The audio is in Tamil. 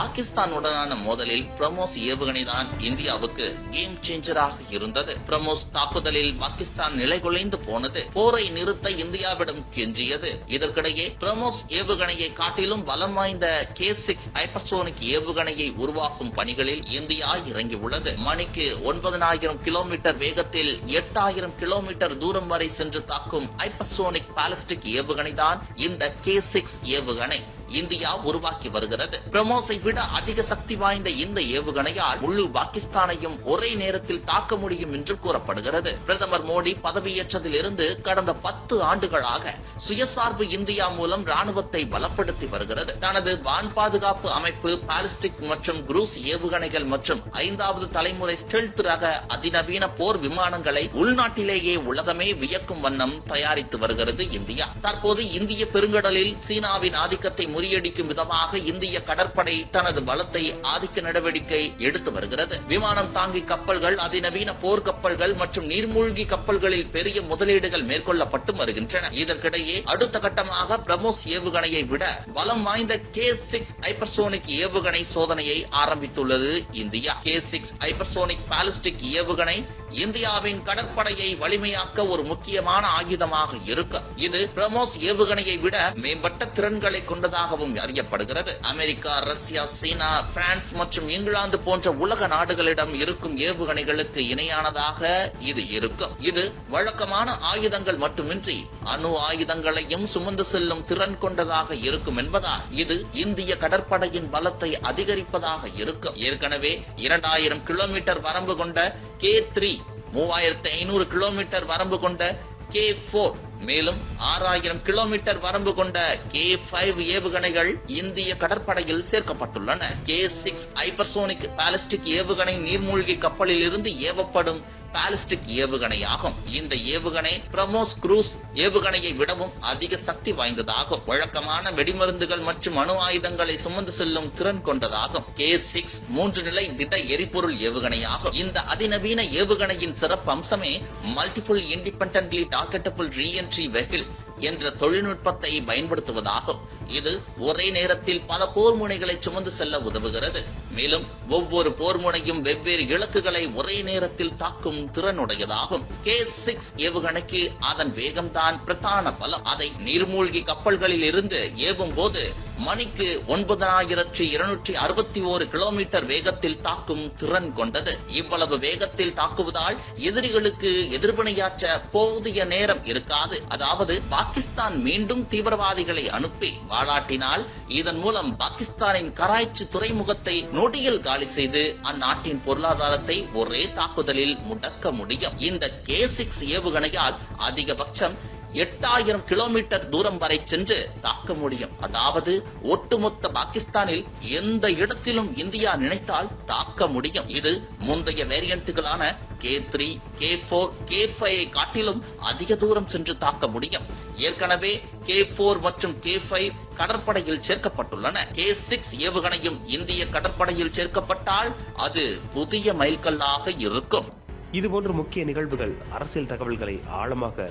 பாகிஸ்தானுடனான மோதலில் பிரமோஸ் ஏவுகணை தான் இந்தியாவுக்கு கேம் சேஞ்சராக இருந்தது. பிரமோஸ் தாக்குதலில் பாகிஸ்தான் நிலைகுலைந்து போனது. போரை நிறுத்த இந்தியாவிடம் கெஞ்சியது. இதற்கிடையே பிரமோஸ் ஏவுகணையை காட்டிலும் பலம் வாய்ந்த கே சிக்ஸ் ஹைப்பர்சோனிக் ஏவுகணையை உருவாக்கும் பணிகளில் இந்தியா இறங்கியுள்ளது. மணிக்கு ஒன்பதனாயிரம் கிலோமீட்டர் வேகத்தில் எட்டாயிரம் கிலோமீட்டர் தூரம் வரை சென்று தாக்கும் ஹைப்பர்சோனிக் பாலிஸ்டிக் ஏவுகணை தான் இந்த கே சிக்ஸ் ஏவுகணை. இந்தியா உருவாக்கி வருகிறது. பிரமோஸை விட அதிக சக்தி வாய்ந்த இந்த ஏவுகணையால் முழு பாகிஸ்தானையும் ஒரே நேரத்தில் தாக்க முடியும் என்று கூறப்படுகிறது. பிரதமர் மோடி பதவியேற்றதிலிருந்து கடந்த பத்து ஆண்டுகளாக சுயசார்பு இந்தியா மூலம் ராணுவத்தை பலப்படுத்தி வருகிறது. தனது வான் பாதுகாப்பு அமைப்பு பாலிஸ்டிக் மற்றும் குரூஸ் ஏவுகணைகள் மற்றும் ஐந்தாவது தலைமுறை ஸ்டெல்த் ரக அதிநவீன போர் விமானங்களை உள்நாட்டிலேயே உலகமே வியக்கும் வண்ணம் தயாரித்து வருகிறது இந்தியா. தற்போது இந்திய பெருங்கடலில் சீனாவின் ஆதிக்கத்தை முறியடிக்கும் விதமாக இந்திய கடற்படை தனது பலத்தை ஆதிக்க நடவடிக்கை எடுத்து வருகிறது. விமானம் தாங்கி கப்பல்கள் அதிநவீன போர்க்கப்பல்கள் மற்றும் நீர்மூழ்கி கப்பல்களில் பெரிய முதலீடுகள் மேற்கொள்ளப்பட்டு வருகின்றன. இதற்கிடையே அடுத்த கட்டமாக பிரமோஸ் ஏவுகணையை விட பலம் வாய்ந்த கே சிக்ஸ் ஹைப்பர்சோனிக் ஏவுகணை சோதனையை ஆரம்பித்துள்ளது India. K six hypersonic ballistic ஏவுகணை இந்தியாவின் கடற்படையை வலிமையாக்க ஒரு முக்கியமான ஆயுதமாக இருக்கும் இது பிரமோஸ் ஏவுகணையை விட மேம்பட்ட திறன்களை கொண்டதாகவும் அறியப்படுகிறது. அமெரிக்கா ரஷ்யா சீனா பிரான்ஸ் மற்றும் இங்கிலாந்து போன்ற உலக நாடுகளிடம் இருக்கும் ஏவுகணைகளுக்கு இணையானதாக இது இருக்கும். இது வழக்கமான ஆயுதங்கள் மட்டுமின்றி அணு ஆயுதங்களையும் சுமந்து செல்லும் திறன் கொண்டதாக இருக்கும் என்பதால் இது இந்திய கடற்படையின் பலத்தை அதிகரிப்பதாக இருக்கும். ஏற்கனவே இரண்டாயிரம் கிலோமீட்டர் வரம்பு கொண்ட கே த்ரீ மூவாயிரத்தி ஐநூறு கிலோமீட்டர் வரம்பு கொண்ட கே போர் மேலும் ஆறாயிரம் கிலோமீட்டர் வரம்பு கொண்ட கே ஃபைவ் ஏவுகணைகள் இந்திய கடற்படையில் சேர்க்கப்பட்டுள்ளன. கே சிக்ஸ் ஹைபர்சோனிக் பாலிஸ்டிக் ஏவுகணை நீர்மூழ்கி கப்பலில் இருந்து ஏவப்படும் பாலிஸ்டிக் ஏவுகணையாகும். இந்த ஏவுகணை பிரமோஸ் குரூஸ் ஏவுகணையை விடவும் அதிக சக்தி வாய்ந்ததாகும். வழக்கமான வெடிமருந்துகள் மற்றும் அணு ஆயுதங்களை சுமந்து செல்லும் திறன் கொண்டதாகும். கே சிக்ஸ் மூன்று நிலை திட எரிபொருள் ஏவுகணையாகும். இந்த அதிநவீன ஏவுகணையின் சிறப்பு அம்சமே multiple independently targetable reentry vehicle என்ற தொழில்நுட்பத்தை பயன்படுத்துவதாகும். இது ஒரே நேரத்தில் பல போர் முனைகளை சுமந்து செல்ல உதவுகிறது. மேலும் ஒவ்வொரு போர் முனையும் வெவ்வேறு இலக்குகளை ஒரே நேரத்தில் தாக்கும் திறனுடையதாகும். கே சிக்ஸ் ஏவுகணைக்கு அதன் வேகம்தான் பிரதான பலம். அதை நீர்மூழ்கி கப்பல்களில் இருந்து ஏவும் போது மணிக்கு ஒன்பதாயிரத்தி இருநூற்றி அறுபத்தி ஓரு கிலோமீட்டர் வேகத்தில் தாக்கும் திறன் கொண்டது. இவ்வளவு வேகத்தில் தாக்குவதால் எதிரிகளுக்கு எதிர்வினையாற்ற போதிய நேரம் இருக்காது. அதாவது பாகிஸ்தான் மீண்டும் தீவிரவாதிகளை அனுப்பி வாளாட்டினால் இதன் மூலம் பாகிஸ்தானின் கராய்ச்சி துறைமுகத்தை நொடியில் காலி செய்து அந்நாட்டின் பொருளாதாரத்தை ஒரே தாக்குதலில் முடக்க முடியும். இந்த கே சிக்ஸ் ஏவுகணையால் அதிகபட்சம் எட்டாயிரம் கிலோமீட்டர் தூரம் வரை சென்று தாக்க முடியும். அதாவது ஒட்டுமொத்த பாகிஸ்தானில் எந்த இடத்திலும் இந்தியா நினைத்தால் தாக்க முடியும். இது முந்தைய வேரியன்ட்டுகளான K three K four K ஃபைவை காட்டிலும் அதிக தூரம் சென்று தாக்க முடியும். ஏற்கனவே கே போர் மற்றும் கே ஃபைவ் கடற்படையில் சேர்க்கப்பட்டுள்ளன. கே சிக்ஸ் ஏவுகணையும் இந்திய கடற்படையில் சேர்க்கப்பட்டால் அது புதிய மைல்கல்லாக இருக்கும். இதுபோன்ற முக்கிய நிகழ்வுகள் அரசியல் தகவல்களை ஆழமாக